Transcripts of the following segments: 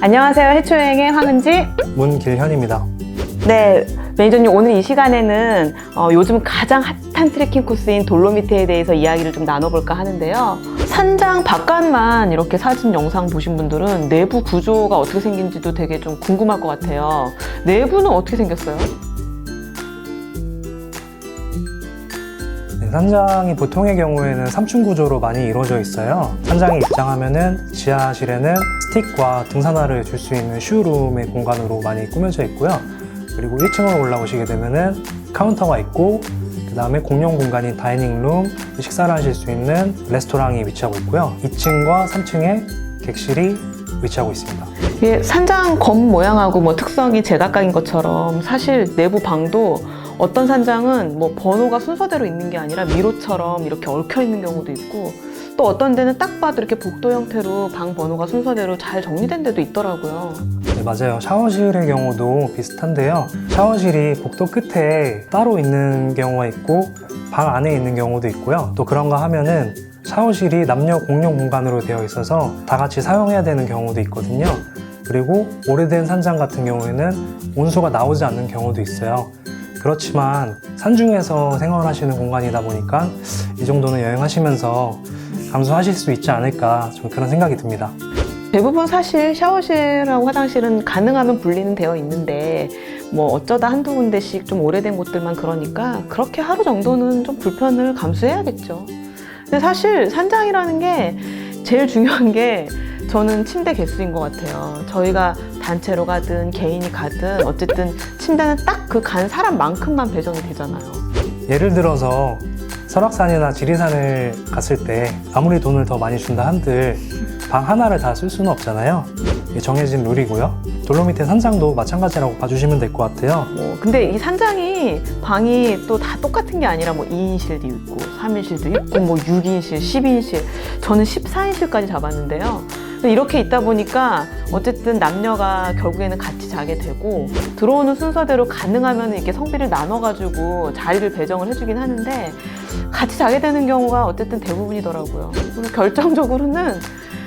안녕하세요. 해초여행의 황은지. 문길현입니다. 네, 매니저님 오늘 이 시간에는 어, 요즘 가장 핫한 트레킹 코스인 돌로미테에 대해서 이야기를 좀 나눠볼까 하는데요. 산장 바깥만 이렇게 사진 영상 보신 분들은 내부 구조가 어떻게 생긴지도 되게 좀 궁금할 것 같아요. 내부는 어떻게 생겼어요? 산장이 보통의 경우에는 3층 구조로 많이 이루어져 있어요. 산장에 입장하면은 지하실에는 스틱과 등산화를 줄 수 있는 슈룸의 공간으로 많이 꾸며져 있고요. 그리고 1층으로 올라오시게 되면은 카운터가 있고 그 다음에 공용 공간인 다이닝룸, 식사를 하실 수 있는 레스토랑이 위치하고 있고요. 2층과 3층에 객실이 위치하고 있습니다. 산장 검 모양하고 뭐 특성이 제각각인 것처럼 사실 내부 방도 어떤 산장은 뭐 번호가 순서대로 있는 게 아니라 미로처럼 이렇게 얽혀 있는 경우도 있고 또 어떤 데는 딱 봐도 이렇게 복도 형태로 방 번호가 순서대로 잘 정리된 데도 있더라고요. 네, 맞아요. 샤워실의 경우도 비슷한데요. 샤워실이 복도 끝에 따로 있는 경우가 있고 방 안에 있는 경우도 있고요. 또 그런가 하면은 샤워실이 남녀 공용 공간으로 되어 있어서 다 같이 사용해야 되는 경우도 있거든요. 그리고 오래된 산장 같은 경우에는 온수가 나오지 않는 경우도 있어요. 그렇지만 산중에서 생활하시는 공간이다 보니까 이 정도는 여행하시면서 감수하실 수 있지 않을까 좀 그런 생각이 듭니다. 대부분 사실 샤워실하고 화장실은 가능하면 분리는 되어 있는데 뭐 어쩌다 한두 군데씩 좀 오래된 곳들만 그러니까 그렇게 하루 정도는 좀 불편을 감수해야겠죠. 근데 사실 산장이라는 게 제일 중요한 게 저는 침대 개수인 것 같아요. 저희가 단체로 가든 개인이 가든 어쨌든 침대는 딱 그 간 사람만큼만 배정이 되잖아요. 예를 들어서 설악산이나 지리산을 갔을 때 아무리 돈을 더 많이 준다 한들 방 하나를 다 쓸 수는 없잖아요. 이게 정해진 룰이고요. 돌로미테 산장도 마찬가지라고 봐주시면 될 것 같아요. 뭐 근데 이 산장이 방이 또 다 똑같은 게 아니라 뭐 2인실도 있고 3인실도 있고 뭐 6인실, 10인실 저는 14인실까지 잡았는데요. 이렇게 있다 보니까 어쨌든 남녀가 결국에는 같이 자게 되고 들어오는 순서대로 가능하면 이렇게 성비를 나눠가지고 자리를 배정을 해주긴 하는데 같이 자게 되는 경우가 어쨌든 대부분이더라고요. 그리고 결정적으로는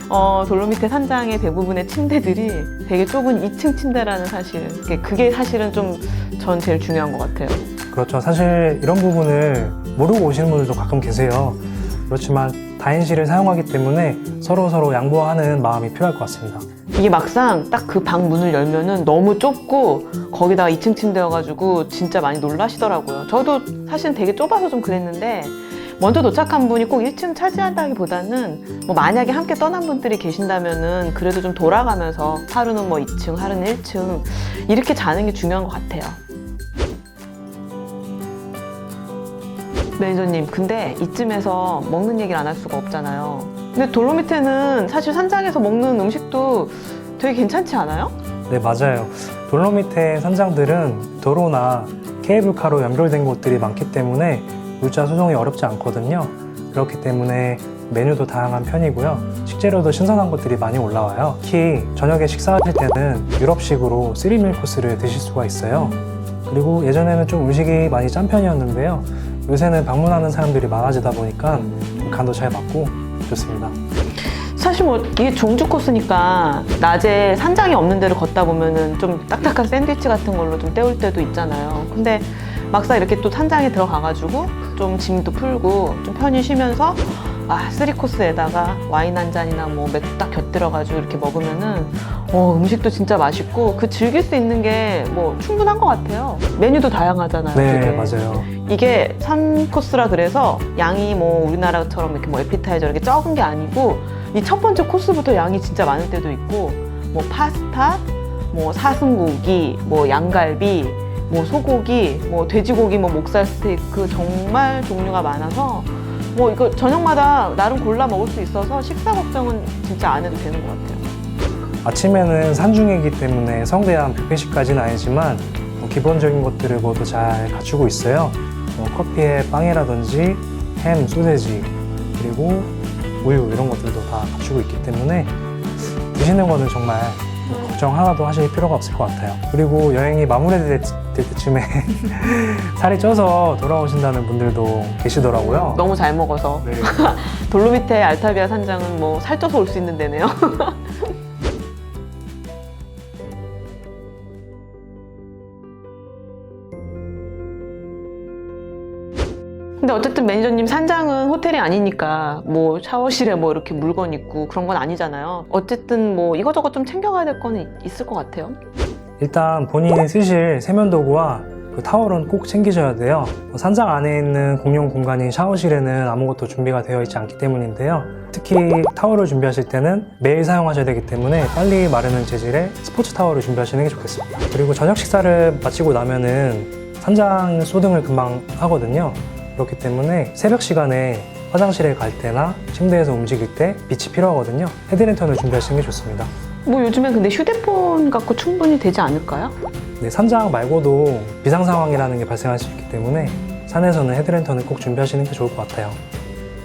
어, 돌로미테 산장의 대부분의 침대들이 되게 좁은 2층 침대라는 사실. 그게 사실은 좀 전 제일 중요한 것 같아요. 그렇죠. 사실 이런 부분을 모르고 오시는 분들도 가끔 계세요. 그렇지만 다인실을 사용하기 때문에 서로 서로 양보하는 마음이 필요할 것 같습니다. 이게 막상 딱 그 방 문을 열면은 너무 좁고 거기다가 2층 침대여가지고 진짜 많이 놀라시더라고요. 저도 사실 되게 좁아서 좀 그랬는데 먼저 도착한 분이 꼭 1층 차지한다기보다는 뭐 만약에 함께 떠난 분들이 계신다면은 그래도 좀 돌아가면서 하루는 뭐 2층, 하루는 1층 이렇게 자는 게 중요한 것 같아요. 매니저님, 근데 이쯤에서 먹는 얘기를 안 할 수가 없잖아요. 근데 돌로미테는 사실 산장에서 먹는 음식도 되게 괜찮지 않아요? 네, 맞아요. 돌로미테 산장들은 도로나 케이블카로 연결된 곳들이 많기 때문에 물자 수송이 어렵지 않거든요. 그렇기 때문에 메뉴도 다양한 편이고요. 식재료도 신선한 것들이 많이 올라와요. 특히 저녁에 식사하실 때는 유럽식으로 쓰리밀 코스를 드실 수가 있어요. 그리고 예전에는 좀 음식이 많이 짠 편이었는데요. 요새는 방문하는 사람들이 많아지다 보니까 간도 잘 맞고 좋습니다. 사실 뭐 이게 종주 코스니까 낮에 산장이 없는 데를 걷다 보면은 좀 딱딱한 샌드위치 같은 걸로 좀 때울 때도 있잖아요. 근데 막상 이렇게 또 산장에 들어가가지고 좀 짐도 풀고 좀 편히 쉬면서 아 쓰리 코스에다가 와인 한 잔이나 뭐 맥주 딱 곁들여가지고 이렇게 먹으면은 어 음식도 진짜 맛있고 그 즐길 수 있는 게 뭐 충분한 것 같아요. 메뉴도 다양하잖아요. 네, 되게. 맞아요. 이게 3코스라 그래서 양이 뭐 우리나라처럼 이렇게 뭐 에피타이저 이렇게 적은 게 아니고 이 첫 번째 코스부터 양이 진짜 많을 때도 있고 뭐 파스타, 뭐 사슴고기, 뭐 양갈비, 뭐 소고기, 뭐 돼지고기, 뭐 목살 스테이크 정말 종류가 많아서 뭐 이거 저녁마다 나름 골라 먹을 수 있어서 식사 걱정은 진짜 안 해도 되는 것 같아요. 아침에는 산중이기 때문에 성대한 뷔페식까지는 아니지만 뭐 기본적인 것들을 모두 잘 갖추고 있어요. 뭐 커피에 빵이라든지 햄, 소세지 그리고 우유 이런 것들도 다 갖추고 있기 때문에 드시는 거는 정말 걱정 하나도 하실 필요가 없을 것 같아요. 그리고 여행이 마무리될 때쯤에 살이 쪄서 돌아오신다는 분들도 계시더라고요. 너무 잘 먹어서 네. 돌로미테 알타비아 산장은 뭐 살쪄서 올 수 있는 데네요. 근데 어쨌든 매니저님 산장은 호텔이 아니니까 뭐 샤워실에 뭐 이렇게 물건 있고 그런 건 아니잖아요. 어쨌든 뭐 이것저것 좀 챙겨가야 될 거는 있- 있을 것 같아요. 일단 본인이 쓰실 세면도구와 그 타월은 꼭 챙기셔야 돼요. 어, 산장 안에 있는 공용 공간인 샤워실에는 아무것도 준비가 되어 있지 않기 때문인데요. 특히 타월을 준비하실 때는 매일 사용하셔야 되기 때문에 빨리 마르는 재질의 스포츠 타월을 준비하시는 게 좋겠습니다. 그리고 저녁 식사를 마치고 나면은 산장 소등을 금방 하거든요. 그렇기 때문에 새벽 시간에 화장실에 갈 때나 침대에서 움직일 때 빛이 필요하거든요. 헤드랜턴을 준비하시는 게 좋습니다. 뭐 요즘엔 근데 휴대폰 갖고 충분히 되지 않을까요? 네, 산장 말고도 비상 상황이라는 게 발생할 수 있기 때문에 산에서는 헤드랜턴을 꼭 준비하시는 게 좋을 것 같아요.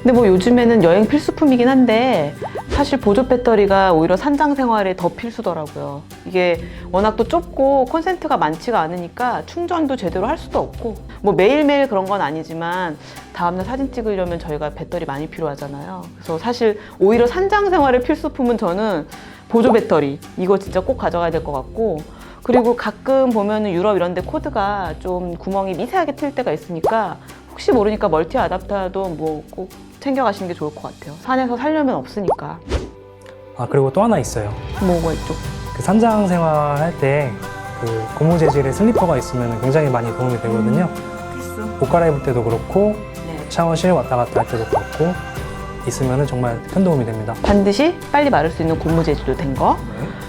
근데 뭐 요즘에는 여행 필수품이긴 한데 사실 보조 배터리가 오히려 산장 생활에 더 필수더라고요. 이게 워낙 또 좁고 콘센트가 많지가 않으니까 충전도 제대로 할 수도 없고 뭐 매일매일 그런 건 아니지만 다음날 사진 찍으려면 저희가 배터리 많이 필요하잖아요. 그래서 사실 오히려 산장 생활의 필수품은 저는 보조 배터리 이거 진짜 꼭 가져가야 될 것 같고 그리고 가끔 보면은 유럽 이런 데 코드가 좀 구멍이 미세하게 틀 때가 있으니까 혹시 모르니까 멀티 아답터도 뭐 꼭 챙겨가시는 게 좋을 것 같아요. 산에서 살려면 없으니까. 아 그리고 또 하나 있어요. 뭐가 있죠? 그 산장 생활할 때 그 고무 재질의 슬리퍼가 있으면 굉장히 많이 도움이 되거든요. 필수. 옷 갈아입을 때도 그렇고 네. 샤워실 왔다 갔다 할 때도 그렇고 있으면 정말 큰 도움이 됩니다. 반드시 빨리 마를 수 있는 고무 재질로 된 거.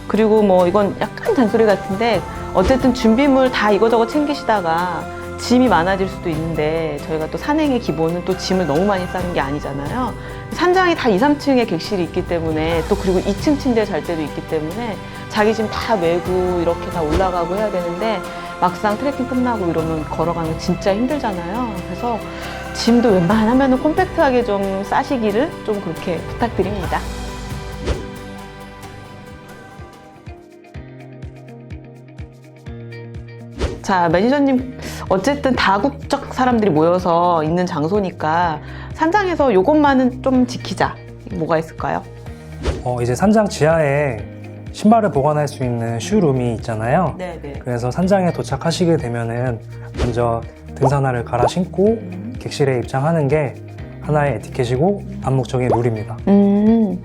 그리고 뭐 이건 약간 잔소리 같은데 어쨌든 준비물 다 이거저거 챙기시다가 짐이 많아질 수도 있는데 저희가 또 산행의 기본은 또 짐을 너무 많이 싸는 게 아니잖아요. 산장이 다 2, 3층에 객실이 있기 때문에 또 그리고 2층 침대에 잘 때도 있기 때문에 자기 짐 다 메고 이렇게 다 올라가고 해야 되는데 막상 트레킹 끝나고 이러면 걸어가는 거 진짜 힘들잖아요. 그래서 짐도 웬만하면 콤팩트하게 좀 싸시기를 좀 그렇게 부탁드립니다. 자, 매니저님, 어쨌든 다국적 사람들이 모여서 있는 장소니까 산장에서 요것만은 좀 지키자. 뭐가 있을까요? 어, 이제 산장 지하에 신발을 보관할 수 있는 슈룸이 있잖아요. 네, 네. 그래서 산장에 도착하시게 되면은 먼저 등산화를 갈아 신고 객실에 입장하는 게 하나의 에티켓이고 암묵적인 룰입니다. 음,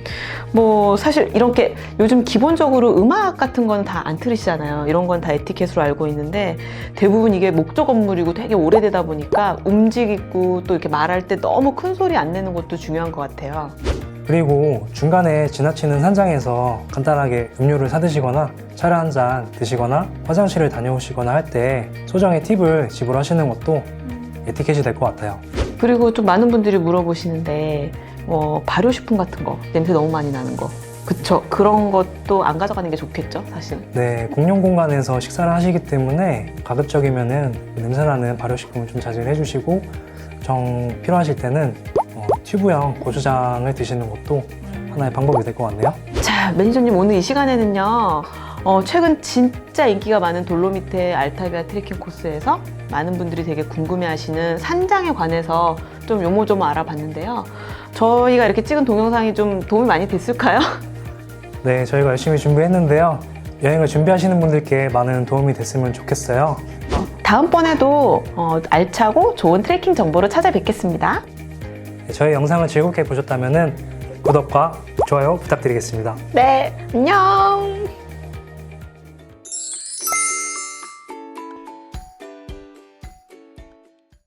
뭐, 사실 이렇게 요즘 기본적으로 음악 같은 건 다 안 틀으시잖아요. 이런 건 다 에티켓으로 알고 있는데 대부분 이게 목조 건물이고 되게 오래되다 보니까 움직이고 또 이렇게 말할 때 너무 큰 소리 안 내는 것도 중요한 것 같아요. 그리고 중간에 지나치는 산장에서 간단하게 음료를 사드시거나 차를 한 잔 드시거나 화장실을 다녀오시거나 할 때 소정의 팁을 지불하시는 것도 에티켓이 될 것 같아요. 그리고 좀 많은 분들이 물어보시는데 뭐 발효식품 같은 거 냄새 너무 많이 나는 거. 그쵸. 그런 것도 안 가져가는 게 좋겠죠 사실. 네, 공용 공간에서 식사를 하시기 때문에 가급적이면은 냄새나는 발효식품을 좀 자제를 해주시고 정 필요하실 때는 어, 튜브형 고추장을 드시는 것도 하나의 방법이 될 것 같네요. 자 매니저님 오늘 이 시간에는요 어, 최근 진짜 인기가 많은 돌로미테 알타비아 트레킹 코스에서 많은 분들이 되게 궁금해하시는 산장에 관해서 좀 요모조모 알아봤는데요 저희가 이렇게 찍은 동영상이 좀 도움이 많이 됐을까요? 네, 저희가 열심히 준비했는데요. 여행을 준비하시는 분들께 많은 도움이 됐으면 좋겠어요. 다음번에도 어, 알차고 좋은 트레킹 정보로 찾아뵙겠습니다. 네, 저희 영상을 즐겁게 보셨다면 구독과 좋아요 부탁드리겠습니다. 네, 안녕.